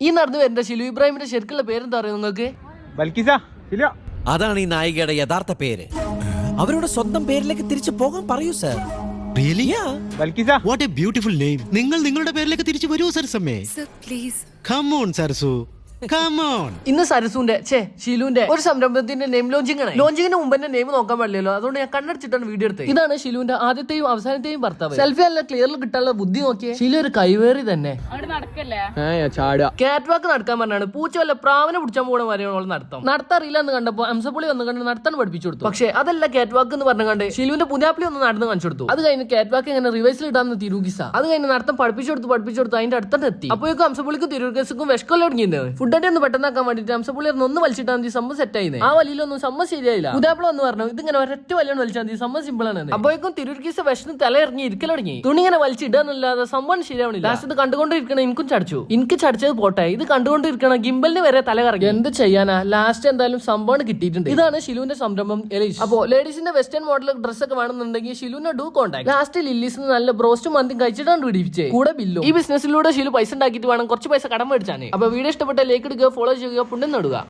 ഈ നടന്നു വരുന്ന ഷിലു ഇബ്രാഹിമിന്റെ ശരിക്കുള്ള പേരെന്താ അറിയോ നിങ്ങൾക്ക്? അതാണ് ഈ നായികയുടെ യഥാർത്ഥ പേര്. അവരുടെ സ്വന്തം പേരിലേക്ക് തിരിച്ചു പോകാൻ പറയൂ sir. Really Balkis. What a beautiful name നിങ്ങൾ നിങ്ങളുടെ പേരിലേക്ക് തിരിച്ചു വരൂ സരസമ്മേ? Sir please come on Sarasu. ഇന്ന് സരസുന്റെ ചേ ഷിലുന്റെ ഒരു സംരംഭത്തിന്റെ നെയിം ലോഞ്ചിങ് ആണ്. ലോഞ്ചിങ്ങിന് മുമ്പ് എന്റെ നെയിം നോക്കാൻ പാടില്ലല്ലോ. അതുകൊണ്ട് ഞാൻ കണ്ണടിച്ചിട്ടാണ് വീഡിയോ എടുത്തത്. ഇതാണ് ഷിലുവിന്റെ ആദ്യത്തെയും അവസാനത്തെയും ഭർത്താവ്. സെൽഫി അല്ല ക്ലിയറിൽ കിട്ടാനുള്ള ബുദ്ധി നോക്കിയേ. ഷിലു ഒരു കൈവേറി തന്നെ. കാറ്റ് വാക്ക് നടക്കാൻ പറഞ്ഞാണ്. പൂച്ച വല്ല പ്രാവനെ പിടിച്ചാൽ പോകണ വരെയുള്ള നടത്തം. നടത്തറിയില്ല എന്ന് കണ്ടപ്പോ അംസപ്പുളി വന്ന് കണ്ട് നടത്താൻ പഠിപ്പിച്ചു കൊടുത്തു. പക്ഷേ അതല്ല കാറ്റ് വാക്ക് എന്ന് പറഞ്ഞു കണ്ട് ഷിലുവിന്റെ പുതിയാപ്പിളി ഒന്ന് നടന്ന് കാണിച്ചു കൊടുത്തു. അത് കഴിഞ്ഞ് കാറ്റ് വാക്ക് ഇങ്ങനെ റിവേഴ്സിൽ ഇടാന്ന് തിരുകിസ അത് കഴിഞ്ഞ് നടത്തം പഠിപ്പിച്ചു കൊടുത്തു പഠിപ്പിച്ചു കൊടുത്തു അതിന്റെ അടുത്തന്നെ എത്തി. അപ്പോഴേക്കും അംസപ്പുളിക്കും തിരുകേസുക്കും വിഷക്കൊല്ലം തുടങ്ങിയത് ഫുഡിന്റെ ഒന്ന് പെട്ടെന്നാക്കാൻ വേണ്ടിട്ട് അംസപ്പുള്ളി ഒന്ന് ഒന്ന് വലിച്ചിട്ടാൽ മതി സംഭവം സെറ്റ് ആയി ആ വലിയിലൊന്നും സംഭവം ശരിയായില്ല. ഉദാപ്പിളം എന്ന് പറഞ്ഞു ഇതിങ്ങനെ ഒരൊറ്റ വലിയാണ് വലിച്ചാൽ മതി സംഭവം സിമ്പിൾ ആണ് അപ്പോഴേക്കും തിരുകീസ വിഷന്ന് തല ഇറങ്ങി ഇരിക്കൽ തുടങ്ങി. തുണി ഇങ്ങനെ വലിച്ചിടാന്നല്ലാതെ സംഭവം ശരിയാവണില്ല. ലാസ്റ്റ് ഇത് കണ്ടുകൊണ്ടിരിക്കണ എനിക്കും ചടച്ചു. എനിക്ക് ചടച്ചത് പോട്ടെ ഇത് കണ്ടുകൊണ്ടിരിക്കണ ഗിംബലിന് വരെ തല കറങ്ങി എന്ത് ചെയ്യാനാ? ലാസ്റ്റ് എന്തായാലും സംഭവം കിട്ടിയിട്ടുണ്ട്. ഇതാണ് ഷിലുവിന്റെ സംരംഭം എലീസ് അപ്പോ ലേഡീസിന്റെ വെസ്റ്റേൺ മോഡൽ ഡ്രസ് ഒക്കെ വേണമെന്നുണ്ടെങ്കിൽ ഷിലുവിനെ ഡു കോൺടാക്ട് ലാസ്റ്റ് ലില്ലീസ് നല്ല ബ്രോസ്റ്റും മന്തിയും കഴിച്ചിട്ടാണ് പിടിപ്പിച്ചേ കൂടെ ബില്ലും. ഈ ബിസിനസ്സിലൂടെ ഷിലു പൈസ ഉണ്ടാക്കിയിട്ട് വേണം കുറച്ച് പൈസ കടം മേടിച്ചാണ് അപ്പൊ വീഡിയോ ഇഷ്ടപ്പെട്ട ലൈക്ക് എടുക്കുക ഫോളോ ചെയ്യുക പുണ്യം നേടുക.